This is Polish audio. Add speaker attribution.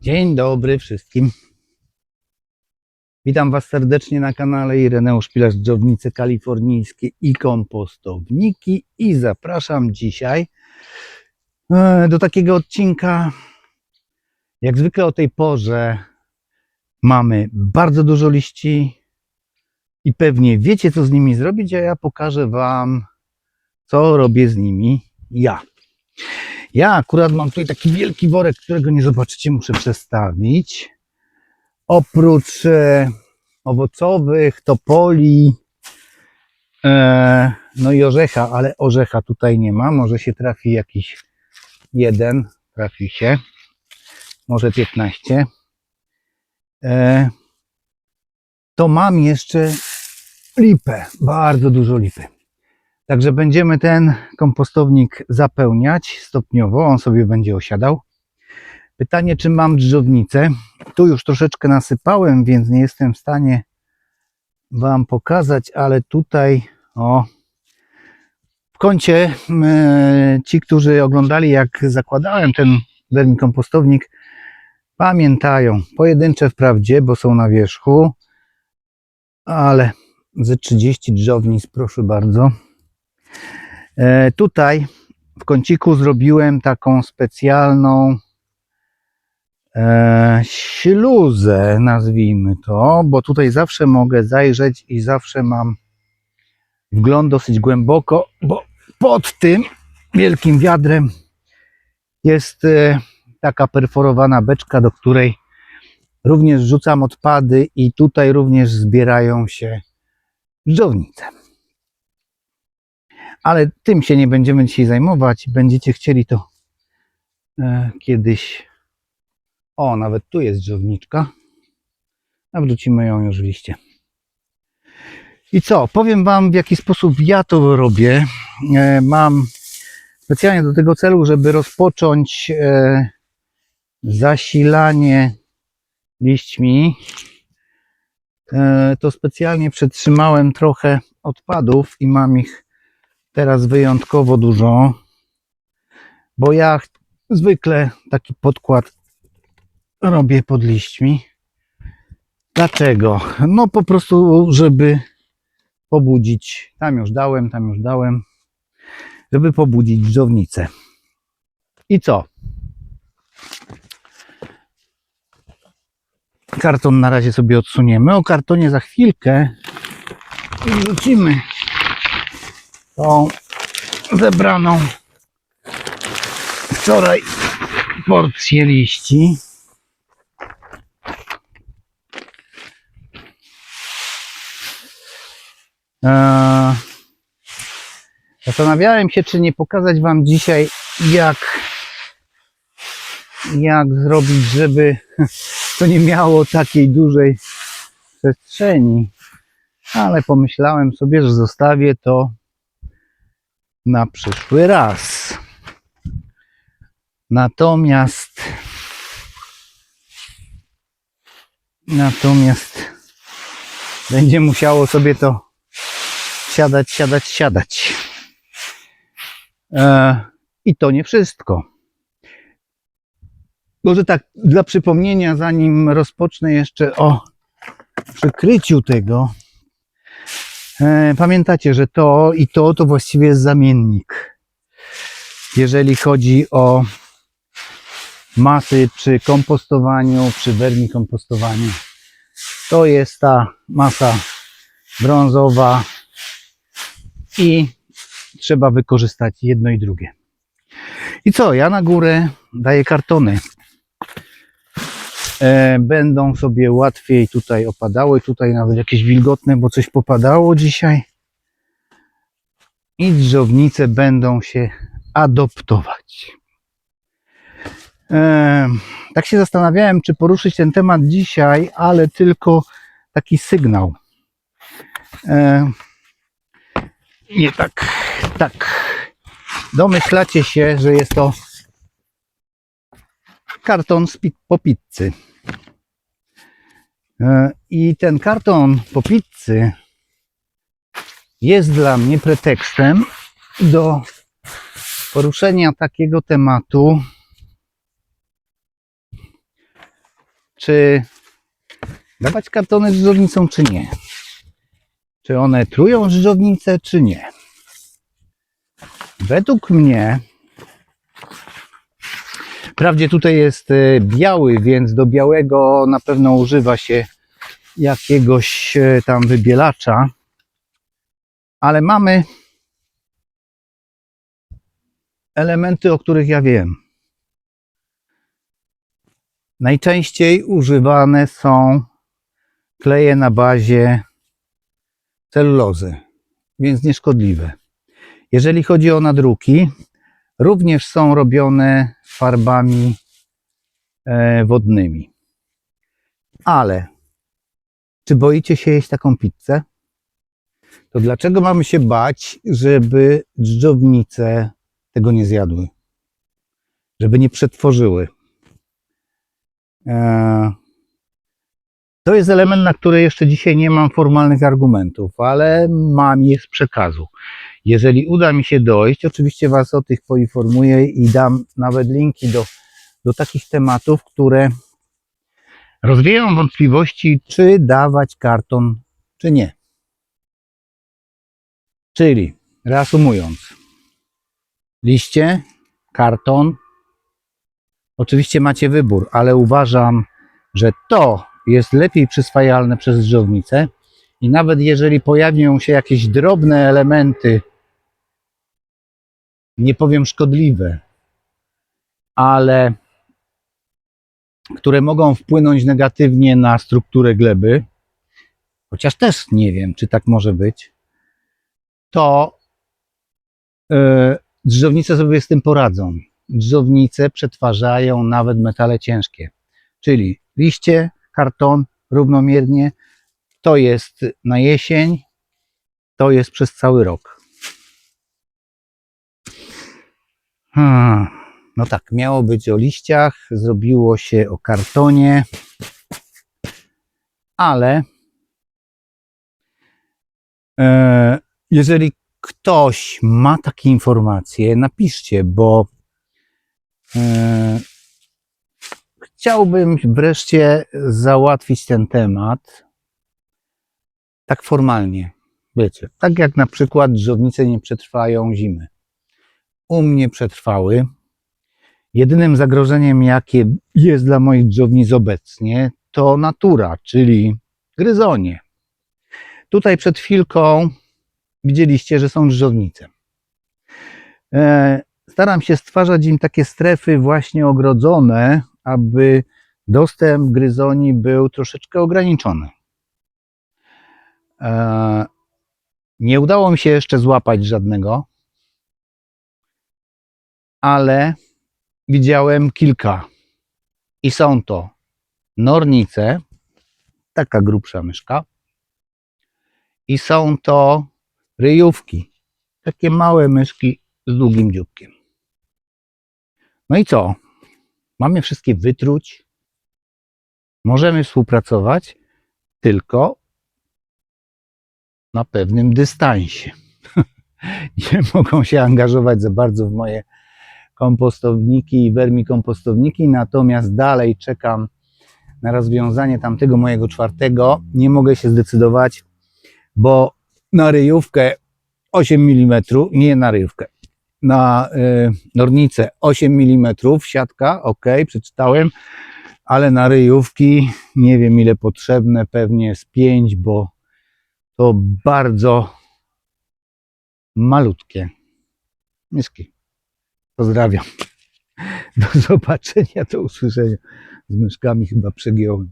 Speaker 1: Dzień dobry wszystkim. Witam Was serdecznie na kanale Ireneusz Pilarz Dżownice Kalifornijskie i Kompostowniki i zapraszam dzisiaj e, do takiego odcinka. Jak zwykle o tej porze mamy bardzo dużo liści i pewnie wiecie co z nimi zrobić, a ja pokażę Wam co robię z nimi ja. Ja akurat mam tutaj taki wielki worek, którego nie zobaczycie, muszę przestawić. Oprócz e, owocowych, topoli, e, no i orzecha, ale orzecha tutaj nie ma. Może się trafi jakiś jeden, trafi się, może 15. E, to mam jeszcze lipę, bardzo dużo lipy. Także będziemy ten kompostownik zapełniać stopniowo, on sobie będzie osiadał. Pytanie, czy mam dżdżownicę? Tu już troszeczkę nasypałem, więc nie jestem w stanie Wam pokazać, ale tutaj, o, w kącie e, ci, którzy oglądali, jak zakładałem ten wermikompostownik, pamiętają. Pojedyncze wprawdzie, bo są na wierzchu, ale ze 30 dżdżownic, proszę bardzo. E, Tutaj w kąciku zrobiłem taką specjalną e, śluzę, nazwijmy to, bo tutaj zawsze mogę zajrzeć i zawsze mam wgląd dosyć głęboko, bo pod tym wielkim wiadrem jest e, taka perforowana beczka, do której również rzucam odpady i tutaj również zbierają się dżdżownice ale tym się nie będziemy dzisiaj zajmować. Będziecie chcieli to e, kiedyś. O, nawet tu jest drzewniczka. A wrzucimy ją już w liście. I co? Powiem Wam, w jaki sposób ja to robię. E, mam specjalnie do tego celu, żeby rozpocząć e, zasilanie liśćmi. To specjalnie przetrzymałem trochę odpadów i mam ich teraz wyjątkowo dużo, bo ja zwykle taki podkład robię pod liśćmi. Dlaczego? No po prostu, żeby pobudzić, tam już dałem, tam już dałem, żeby pobudzić dżdżownicę. I co? Karton na razie sobie odsuniemy. O kartonie za chwilkę i wrzucimy tą zebraną wczoraj porcję liści. Eee, Zastanawiałem się, czy nie pokazać Wam dzisiaj, jak, jak zrobić, żeby to nie miało takiej dużej przestrzeni. Ale pomyślałem sobie, że zostawię to na przyszły raz. Natomiast natomiast będzie musiało sobie to siadać, siadać, siadać. E, I to nie wszystko. Może tak dla przypomnienia, zanim rozpocznę jeszcze o przykryciu tego, Pamiętacie, że to i to to właściwie jest zamiennik. Jeżeli chodzi o masy przy kompostowaniu, przy wermikompostowaniu, to jest ta masa brązowa i trzeba wykorzystać jedno i drugie. I co? Ja na górę daję kartony. E, będą sobie łatwiej tutaj opadały, tutaj nawet jakieś wilgotne, bo coś popadało dzisiaj. I drzownice będą się adoptować. E, tak się zastanawiałem, czy poruszyć ten temat dzisiaj, ale tylko taki sygnał. E, nie tak, tak. Domyślacie się, że jest to karton po pizzy. E, I ten karton po pizzy jest dla mnie pretekstem do poruszenia takiego tematu, czy dawać kartony dżdżownicom, czy nie. Czy one trują dżdżownicę, czy nie. Według mnie, wprawdzie tutaj jest e, biały, więc do białego na pewno używa się jakiegoś e, tam wybielacza, ale mamy elementy, o których ja wiem. Najczęściej używane są kleje na bazie celulozy, więc nieszkodliwe. Jeżeli chodzi o nadruki, również są robione farbami e, wodnymi. Ale czy boicie się jeść taką pizzę? To dlaczego mamy się bać, żeby dżdżownice tego nie zjadły? Żeby nie przetworzyły? E, To jest element, na który jeszcze dzisiaj nie mam formalnych argumentów, ale mam je z przekazu. Jeżeli uda mi się dojść, oczywiście Was o tych poinformuję i dam nawet linki do, do takich tematów, które rozwieją wątpliwości, czy dawać karton, czy nie. Czyli, reasumując, liście, karton, oczywiście macie wybór, ale uważam, że to jest lepiej przyswajalne przez dżdżownicę i nawet jeżeli pojawią się jakieś drobne elementy, nie powiem szkodliwe, ale które mogą wpłynąć negatywnie na strukturę gleby, chociaż też nie wiem, czy tak może być, to yy, dżdżownice sobie z tym poradzą. Dżdżownice przetwarzają nawet metale ciężkie, czyli liście, karton równomiernie. To jest na jesień, to jest przez cały rok. Hmm. No tak, miało być o liściach, zrobiło się o kartonie, ale e, jeżeli ktoś ma takie informacje, napiszcie, bo e, chciałbym wreszcie załatwić ten temat tak formalnie. Wiecie, tak jak na przykład drzewnice nie przetrwają zimy. U mnie przetrwały. Jedynym zagrożeniem, jakie jest dla moich drzewnic obecnie, to natura, czyli gryzonie. Tutaj przed chwilką widzieliście, że są drzewnice. E, Staram się stwarzać im takie strefy właśnie ogrodzone, aby dostęp gryzoni był troszeczkę ograniczony. E, Nie udało mi się jeszcze złapać żadnego, ale widziałem kilka. I są to nornice, taka grubsza myszka, i są to ryjówki, takie małe myszki z długim dzióbkiem. No i co? Mamy wszystkie wytruć. Możemy współpracować tylko na pewnym dystansie. Nie mogą się angażować za bardzo w moje kompostowniki i wermikompostowniki, natomiast dalej czekam na rozwiązanie tamtego mojego czwartego. Nie mogę się zdecydować, bo na ryjówkę 8 mm, nie na ryjówkę, na y, nornicę 8 mm, siatka, ok, przeczytałem, ale na ryjówki nie wiem ile potrzebne, pewnie z 5, bo to bardzo malutkie myszki. Pozdrawiam. Do zobaczenia, do usłyszenia. Z myszkami chyba przegiąłem.